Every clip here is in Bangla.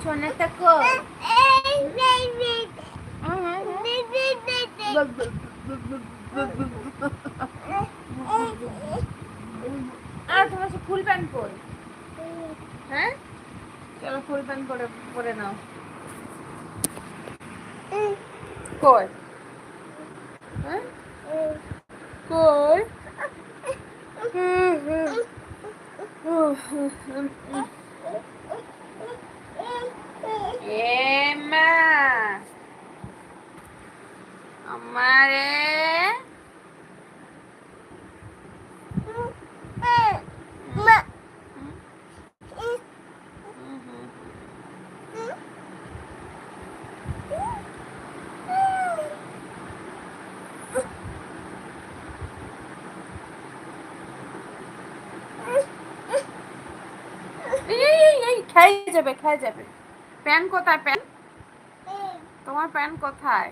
সোনাটা কই আর তোমার সে ফুল প্যান্ট কই হ্যাঁ চলো ফুল প্যান্ট পরে পরে নাও কই হ্যাঁ কই এমা আমারে এই, এই, এই, এই, খাই যাবে খাই যাবে প্যান কোথায় প্যান? তোমার প্যান কোথায়?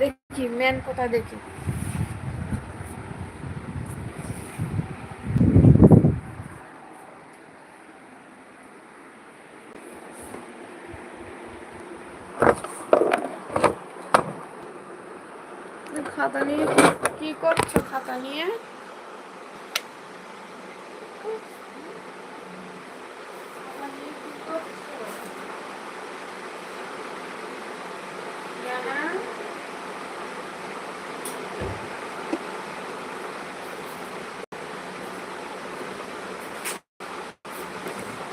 দেখি ম্যান কোথায় দেখি। খাতা নিয়ে কি- কি করছ খাতা নিয়ে খাতা নিয়ে কি করছ? জানা?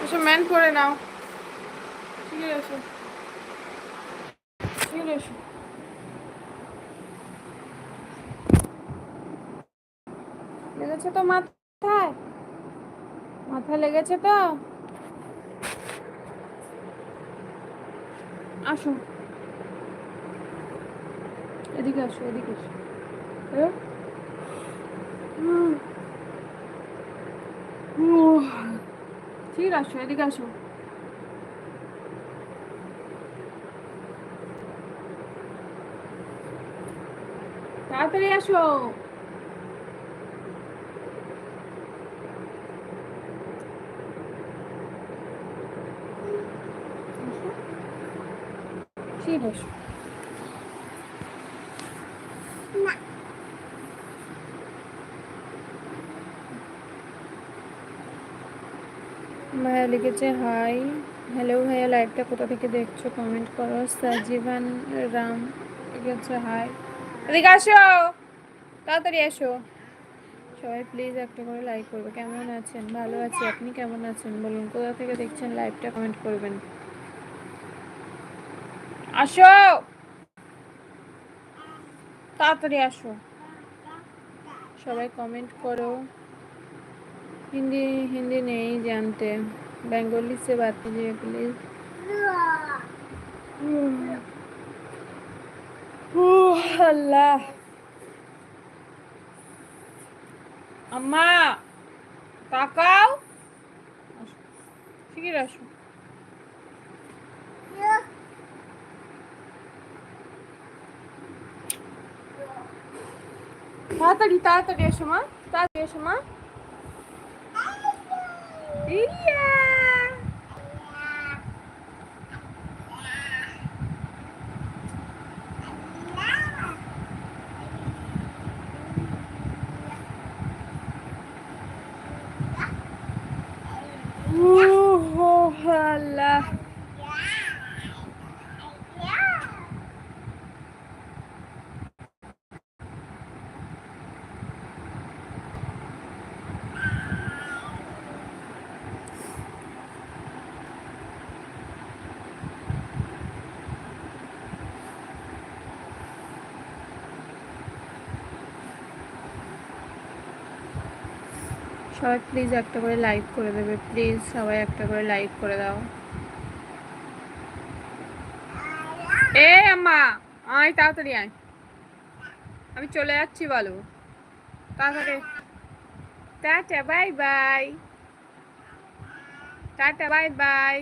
এসো ম্যান করে নাও আছে ঠিক লেগেছে তো মাথায়? মাথায় লেগেছে তো? আসো। এদিকে আসো এদিকে আসো। উহ। ঠিক আসো এদিকে আসো। তাড়াতাড়ি আসো। ঠিক আছে ভাইয়া লিখেছে, হাই। হ্যালো ভাইয়া, লাইভটা কোথা থেকে দেখছ? কমেন্ট করো। সাজিবান রাম লিখেছে, হাই। এদিকে আসো। তাড়াতাড়ি আসো। সবাই প্লিজ একটা করে লাইক করবে। কেমন আছেন? ভালো আছি। আপনি কেমন আছেন? বলুন কোথা থেকে দেখছেন লাইভটা কমেন্ট করবেন। আসো। তাড়াতাড়ি আসো। সবাই কমেন্ট করো। হিন্দি হিন্দি নেই জানতে। বেঙ্গলি সে বাদ দিয়ে প্লিজ আল্লাহ আম্মা তাকাও। ফিরে আসো। তাড়াতাড়ি তাড়াতাড়ি এসো মা তাড়াতাড়ি এসো মা। ইয়া। সবাই প্লিজ একটা করে লাইক করে দেবে। প্লিজ সবাই একটা করে লাইক করে দাও। এ আম্মা, আয় তাড়াতাড়ি আয়। আমি চলে যাচ্ছি, বলো। তাড়াতাড়ি। Tata bye bye tata bye bye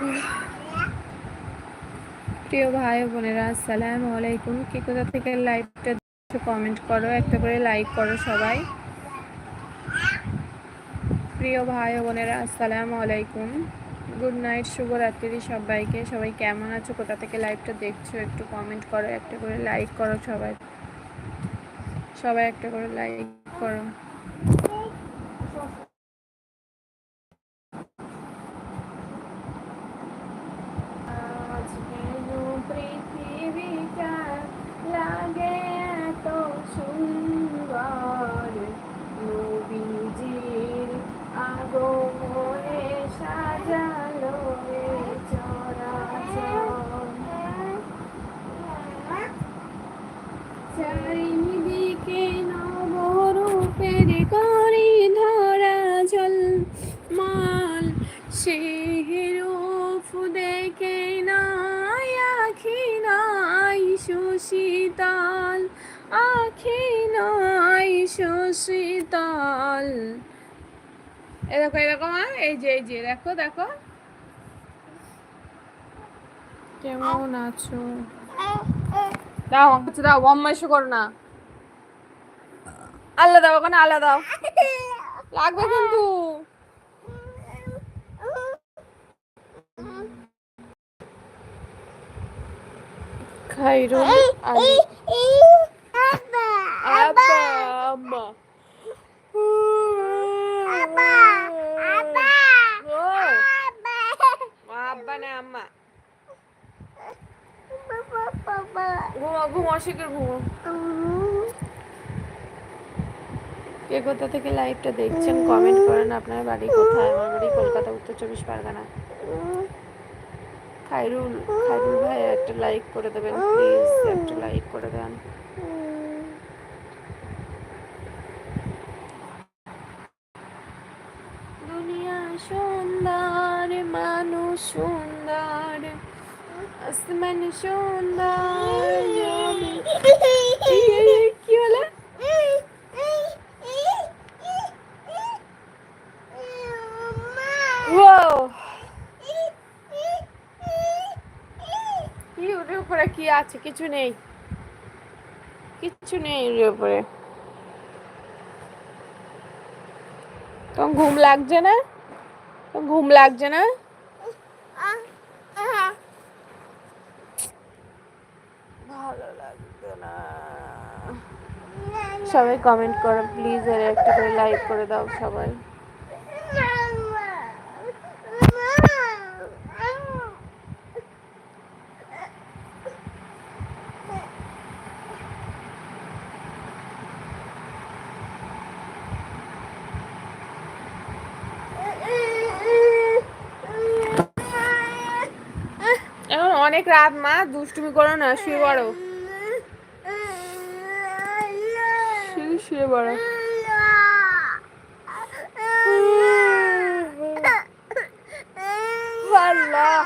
প্রিয় ভাই বোনেরা, আসসালামু আলাইকুম। কি কোথা থেকে লাইভটা কমেন্ট করো, একটা করে লাইক করো সবাই। প্রিয় ভাই বোনেরা, আসসালামু আলাইকুম। গুড নাইট শুভরাত্রি সবাইকে। সবাই কেমন আছো? কোথা থেকে লাইভটা দেখছ? একটু কমেন্ট করো, একটা করে লাইক করো সবাই। সবাই একটা করে লাইক করো। সুশীতল আখি নাই সুশীতল এ দেখো এরকম এই যে এই যে, দেখো দেখো। কেমন আছো? দাও দাও বম্মাইশো করো না। আল্লাহ দাও, ওখানে আল্লাহ দাও। লাগবে কিন্তু। খাইরুল আব্বা আম্মা। ঘুমো ঘুমো শিখে ঘুমো। কে কোথা থেকে লাইভটা দেখছেন কমেন্ট করেন আপনার বাড়ি কোথায়? আমার বাড়ি কলকাতা উত্তর চব্বিশ পরগনা। খাইরুল খাইরুল ভাই একটা লাইক করে দেবেন প্লিজ একটা লাইক করে দেন। দুনিয়া সুন্দর, মানুষ সুন্দর, আসমান সুন্দর জমি- এই, এই, এই, কি হলো Wow! কি ওর উপরে কি আছে? কিছু নেই। কিচ্ছু নেই এর উপরে। তোমার ঘুম লাগছে না? তোমার ঘুম লাগছে না? ভালো লাগছে না। সবাই কমেন্ট করো প্লিজ এর একটা করে লাইক করে দাও সবাই। অনেক রাত, মা। দুষ্টুমি করো না, শুয়ে পড়ো। শুয়ে পড়ো। আল্লাহ।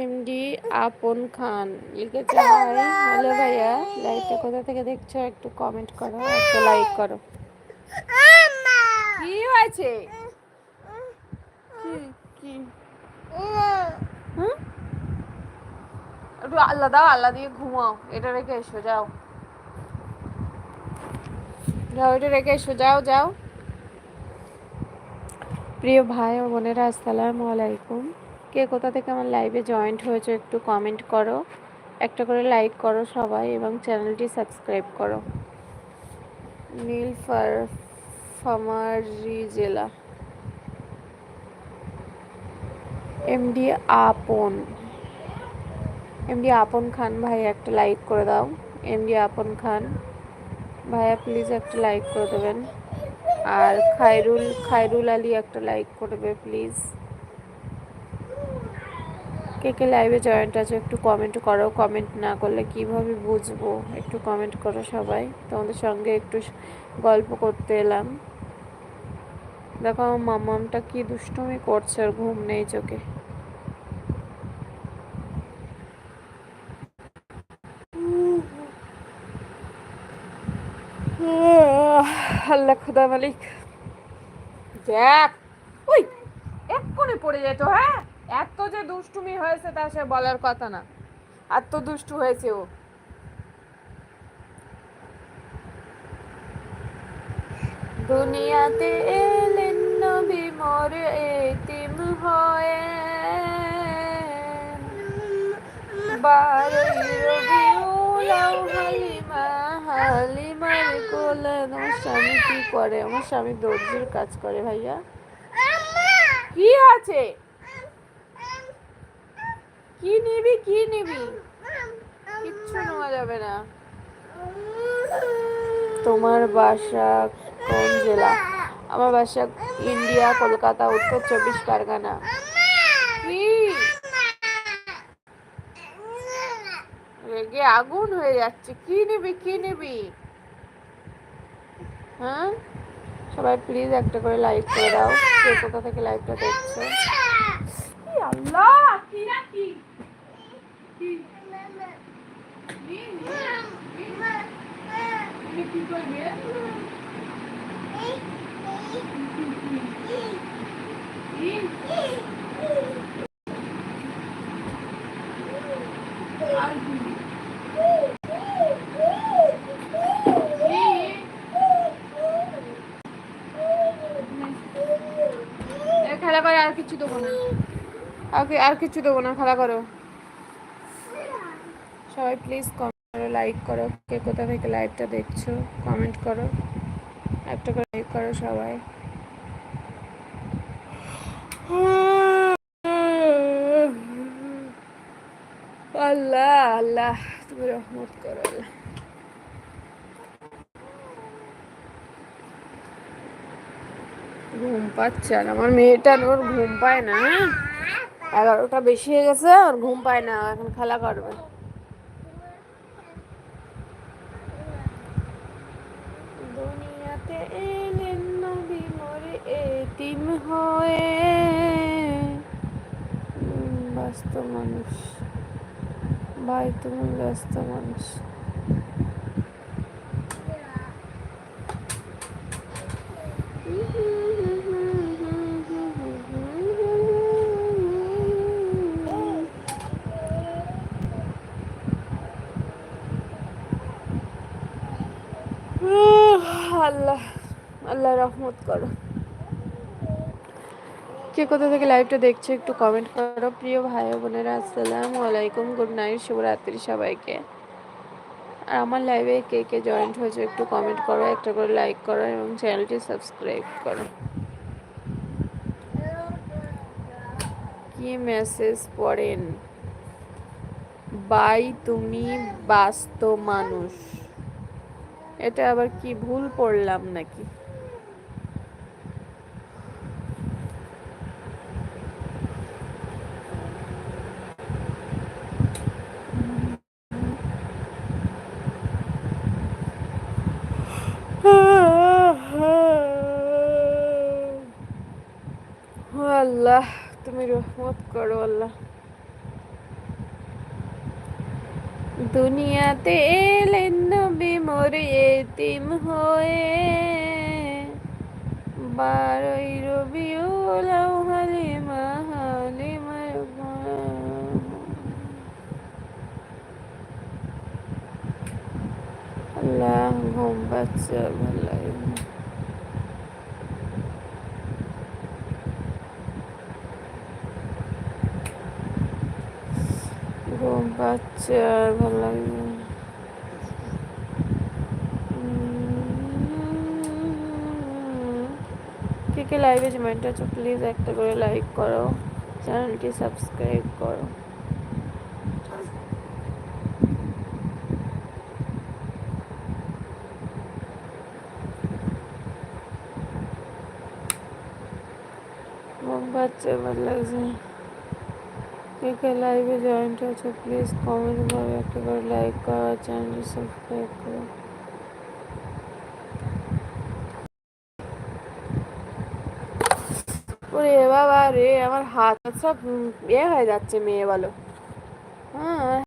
এমডি আপন খান। লিখেছে, হাই, হ্যালো ভাইয়া। লাইভটা কোথা থেকে দেখছ? একটু কমেন্ট করো, একটু লাইক করো। হুম? একটু আল্লাহ দাও আল্লাহ দিয়ে ঘুমাও। এটা রেখে এসো, যাও। যাও, এটা রেখে এসো, যাও যাও। প্রিয় ভাই ও বোনেরা, আসসালামু আলাইকুম। কে কোথা থেকে আমার লাইভে জয়েন্ট হয়েছে একটু কমেন্ট করো। একটা করে লাইক করো সবাই এবং চ্যানেলটি সাবস্ক্রাইব করো। নীলফার ফামারি জেলা। এমডি আপন। এমডি আপন খান, ভাই একটা লাইক করে দাও। এমডি আপন খান ভাইয়া প্লিজ একটা লাইক করে দেবেন। আর খায়রুল খায়রুল আলী একটা লাইক করবে প্লিজ কে কে লাইভে জয়েন্ট আছে, একটু কমেন্ট করো। কমেন্ট না করলে কীভাবে বুঝব? একটু কমেন্ট করো সবাই। তোমাদের সঙ্গে একটু গল্প করতে এলাম। দেখো, আমার মামামটা কি দুষ্টুমি করছে আর ঘুম নেই চোখে। আল্লাহ খুদা মালিক। দেখ, ওই, এক্ষুনি পড়ে যেত হ্যাঁ? এত যে দুষ্টুমি হয়েছে তা সে বলার কথা না। এত দুষ্টু হয়েছে ও। দুনিয়াতে এলেন হয়ে। বারোই রবিউল হালিমা হালিমার কোলে আমার স্বামী কি করে? আমার স্বামী দর্জির কাজ করে ভাইয়া। কি আছে? কি নিবি কি নিবি? কিচ্ছু নেওয়া যাবে না। তোমার বাসা কোন জেলা? আমার বাসা ইন্ডিয়া কলকাতা উত্তর চব্বিশ পরগনা রেগে আগুন হয়ে যাচ্ছে কি নিবি কি নিবি হ্যাঁ সবাই প্লিজ একটা করে লাইক করে দাও কে কোথা থেকে লাইভটা দেখছ আল্লাহ কি না কি কি? নি, নি, নি। নি কি করবি? নি? আর কি? নি? এ খেলা করে আর কিছু দেবো না। আর কিছু দেবো না, খেলা করো। সবাই প্লিজ কমেন্ট করো লাইক করো। কে কোথা থেকে লাইভটা দেখছ কমেন্ট করো। একটা করে লাইক করো সবাই। আল্লাহ আল্লাহ, তুমি রহমত করো আল্লাহ। ঘুম পাচ্ছে আর আমার মেয়েটা ওর ঘুম পায় না? এগারোটা বেশি হয়ে গেছে আর ঘুম পায় না এখন খেলা করবে দুনিয়াতে এলেন নবী মরে এতিম হয়ে ব্যস্ত মানুষ ভাই তুমি ব্যস্ত মানুষ আল্লাহ। আল্লাহ রহমত করো। কে কোথা থেকে লাইভটা দেখছ একটু কমেন্ট করো। প্রিয় ভাই বোনেরা, আসসালামু আলাইকুম। গুড নাইট শুভরাত্রি সবাইকে। আর আমার লাইভে কে কে জয়েন্ট হয়েছে একটু কমেন্ট করো, একটা করে লাইক করো এবং চ্যানেলটি সাবস্ক্রাইব করো। কি মেসেজ পড়েন? বাই তুমি বাস্তব মানুষ। এটা আবার কি ভুল পড়লাম নাকি? আল্লাহ তুমি রহমত করো আল্লাহ দুনিয়াতে এলেন নবী মোর এতিম হয়ে বারোই রবিউল হালিমা হালিমার আল্লাহ ঘুম পাচ্ছে ভালো লাগে না। ঘুম পাচ্ছে আর ভালো লাগে না। উম, কে কে লাইভে জয়েন্ট আছো প্লিজ একটা করে লাইক করো চ্যানেলটি সাবস্ক্রাইব করো পাচ্ছে ভালো লাগছে কে লাইভে জয়েন্ট আছো প্লিজ কমেন্ট করে একটা করে লাইক করো চ্যানেল সাবস্ক্রাইব করো। ওরে বাবা রে, আমার হাত সব এ ইয়ে হয়ে যাচ্ছে, মেয়ে বলো। হ্যাঁ।